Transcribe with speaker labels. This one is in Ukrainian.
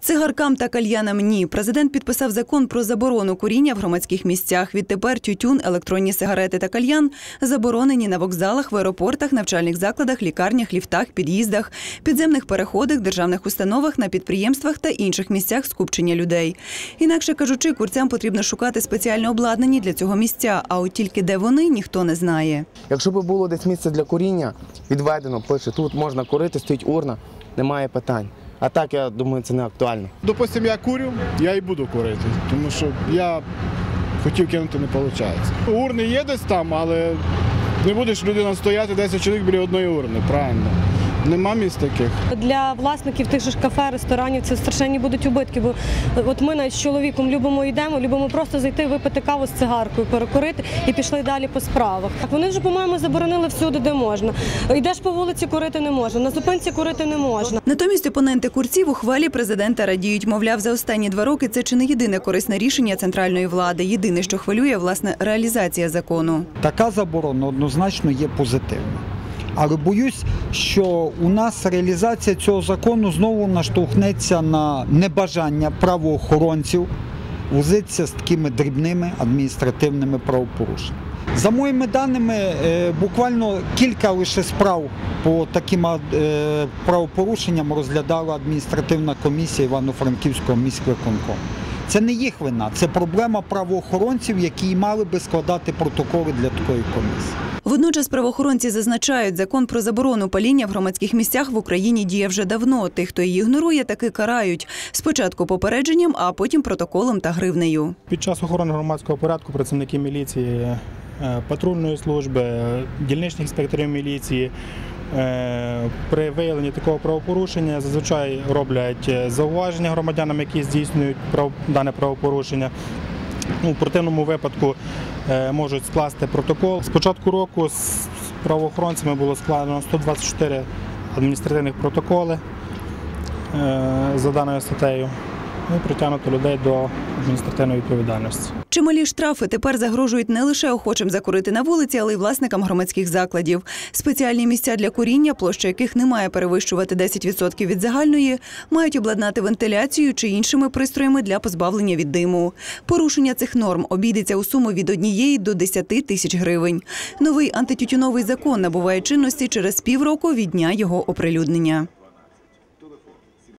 Speaker 1: Цигаркам та кальянам ні. Президент підписав закон про заборону куріння в громадських місцях. Відтепер тютюн, електронні сигарети та кальян заборонені на вокзалах, в аеропортах, навчальних закладах, лікарнях, ліфтах, під'їздах, підземних переходах, державних установах, на підприємствах та інших місцях скупчення людей. Інакше кажучи, курцям потрібно шукати спеціально обладнані для цього місця. А от тільки де вони ніхто не знає.
Speaker 2: Якщо б було десь місце для куріння, відведено, пише, тут можна курити, стоїть урна, немає питань. А так, я думаю, це не актуально.
Speaker 3: Допустим, я курю, я і буду курити, тому що я хотів кинути, не виходить. Урни є десь там, але не будеш людина стояти 10 чоловік біля одної урни, правильно. Нема місць таких.
Speaker 4: Для власників тих же кафе, ресторанів це страшенні будуть убитки. Бо от ми навіть з чоловіком любимо йдемо, любимо просто зайти, випити каву з цигаркою, перекурити і пішли далі по справах. Так вони вже, по-моєму, заборонили всюди, де можна. Йдеш по вулиці, курити не можна, на зупинці курити не можна.
Speaker 1: Натомість опоненти курців у хвалі президента радіють. Мовляв, за останні два роки це чи не єдине корисне рішення центральної влади. Єдине, що хвилює, власне, реалізація закону.
Speaker 5: Така заборона однозначно є позитивна. Але боюсь, що у нас реалізація цього закону знову наштовхнеться на небажання правоохоронців возитися з такими дрібними адміністративними правопорушеннями. За моїми даними, е, буквально кілька лише справ по таким е, правопорушенням розглядала адміністративна комісія Івано-Франківського міськвиконкому. Це не їх вина, це проблема правоохоронців, які мали би складати протоколи для такої комісії.
Speaker 1: Водночас правоохоронці зазначають, закон про заборону паління в громадських місцях в Україні діє вже давно. Тих, хто її ігнорує, таки карають. Спочатку попередженням, а потім протоколом та гривнею.
Speaker 6: Під час охорони громадського порядку працівники міліції, е, патрульної служби, дільничних інспекторів міліції е, при виявленні такого правопорушення зазвичай роблять е, зауваження громадянам, які здійснюють дане правопорушення. Ну, в противному випадку е, можуть скласти протокол. З початку року з правоохоронцями було складено 124 адміністративних протоколи е, за даною статтею. Ну, і притягнуто людей до адміністративної відповідальності.
Speaker 1: Чималі штрафи тепер загрожують не лише охочим закурити на вулиці, але й власникам громадських закладів. Спеціальні місця для куріння, площа яких не має перевищувати 10% від загальної, мають обладнати вентиляцію чи іншими пристроями для позбавлення від диму. Порушення цих норм обійдеться у суму від однієї до 10 тисяч гривень. Новий антитютюновий закон набуває чинності через півроку від дня його оприлюднення.